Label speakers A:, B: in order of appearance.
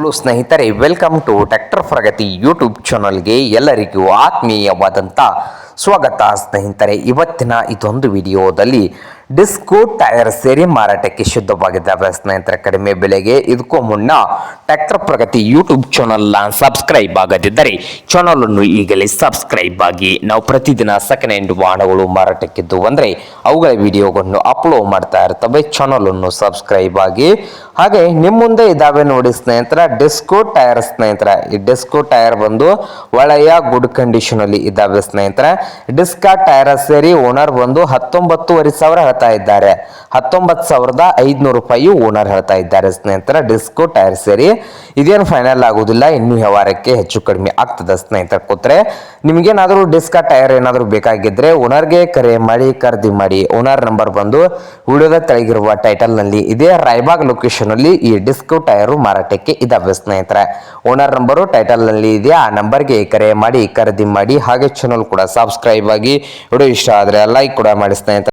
A: Hello ಸ್ನೇಹಿತರೆ welcome to tractor Pragati YouTube ಚಾನಲ್ಗೆ ಎಲ್ಲರಿಗೂ ಆತ್ಮೀಯವಾದಂಥ ಸ್ವಾಗತ ಸ್ನೇಹಿತರೆ. ಇವತ್ತಿನ ಇದೊಂದು ವಿಡಿಯೋದಲ್ಲಿ ಡಿಸ್ಕೋ ಟೈರ್ ಸೇರಿ ಮಾರಾಟಕ್ಕೆ ಶುದ್ಧವಾಗಿದ್ದಾವೆ ಸ್ನೇಹಿತರ, ಕಡಿಮೆ ಬೆಲೆಗೆ ಇದಕ್ಕೂ ಮುನ್ನ ಟ್ರ್ಯಾಕ್ಟರ್ ಪ್ರಗತಿ ಯೂಟ್ಯೂಬ್ ಚಾನಲ್ನ ಸಬ್ಸ್ಕ್ರೈಬ್ ಆಗದಿದ್ದರೆ ಚಾನಲ್ ಅನ್ನು ಈಗಲೇ ಸಬ್ಸ್ಕ್ರೈಬ್ ಆಗಿ. ನಾವು ಪ್ರತಿದಿನ ಸೆಕೆಂಡ್ ಹ್ಯಾಂಡ್ ವಾಹನಗಳು ಮಾರಾಟಕ್ಕಿದ್ದು ಅಂದರೆ ಅವುಗಳ ವಿಡಿಯೋಗಳನ್ನು ಅಪ್ಲೋಡ್ ಮಾಡ್ತಾ ಇರ್ತವೆ. ಚಾನಲ್ ಅನ್ನು ಸಬ್ಸ್ಕ್ರೈಬ್ ಆಗಿ. ಹಾಗೆ ನಿಮ್ಮ ಮುಂದೆ ಇದಾವೆ ನೋಡಿ ಸ್ನೇಹಿತರ, ಡಿಸ್ಕೋ ಟೈರ್ ಸ್ನೇಹಿತರ. ಈ ಡಿಸ್ಕೋ ಟೈರ್ ಬಂದು ಒಳ್ಳೆಯ ಗುಡ್ ಕಂಡೀಷನ್ ಅಲ್ಲಿ ಇದಾವೆ ಸ್ನೇಹಿತರ. ಡಿಸ್ಕಾ ಟೈರ್ ಸೇರಿ ಓನರ್ ಬಂದು ಹತ್ತೊಂಬತ್ತುವರೆ ಸಾವಿರ ಹೇಳ್ತಾ ಇದ್ದಾರೆ. ಹತ್ತೊಂಬತ್ತು ಸಾವಿರದ ಐದುನೂರು ರೂಪಾಯಿ ಓನರ್ ಹೇಳ್ತಾ ಇದ್ದಾರೆ. ಸ್ನೇಹಿತರ, ಡಿಸ್ಕೋ ಟೈರ್ ಸೇರಿ ಇದೇನು ಫೈನಲ್ ಆಗೋದಿಲ್ಲ, ಇನ್ನು ವ್ಯವಹಾರಕ್ಕೆ ಹೆಚ್ಚು ಕಡಿಮೆ ಆಗ್ತದೆ ಸ್ನೇಹಿತರ ಕೂತ್ರೆ. ನಿಮಗೇನಾದರೂ ಡಿಸ್ಕ ಟೈರ್ ಏನಾದರೂ ಬೇಕಾಗಿದ್ರೆ ಓನರ್ಗೆ ಕರೆ ಮಾಡಿ, ಖರೀದಿ ಮಾಡಿ. ಓನರ್ ನಂಬರ್ ಬಂದು ವಿಡಿಯೋದ ತೆಳಗಿರುವ ಟೈಟಲ್ನಲ್ಲಿ ಇದೆ. ರಾಯಬಾಗ್ ಲೊಕೇಶನ್ ಅಲ್ಲಿ ಈ ಡಿಸ್ಕೋ ಟೈರು ಮಾರಾಟಕ್ಕೆ ಇದಾವೆ ಸ್ನೇಹಿತರೆ. ಓನರ್ ನಂಬರು ಟೈಟಲ್ನಲ್ಲಿ ಇದೆ. ಆ ನಂಬರ್ಗೆ ಕರೆ ಮಾಡಿ, ಖರೀದಿ ಮಾಡಿ, ಹಾಗೆ ಚಾನಲ್ ಕೂಡ ಸಬ್ಸ್ಕ್ರೈಬ್ ಆಗಿ. ವಿಡಿಯೋ ಇಷ್ಟ ಆದರೆ ಲೈಕ್ ಕೂಡ ಮಾಡಿ ಸ್ನೇಹಿತರೆ.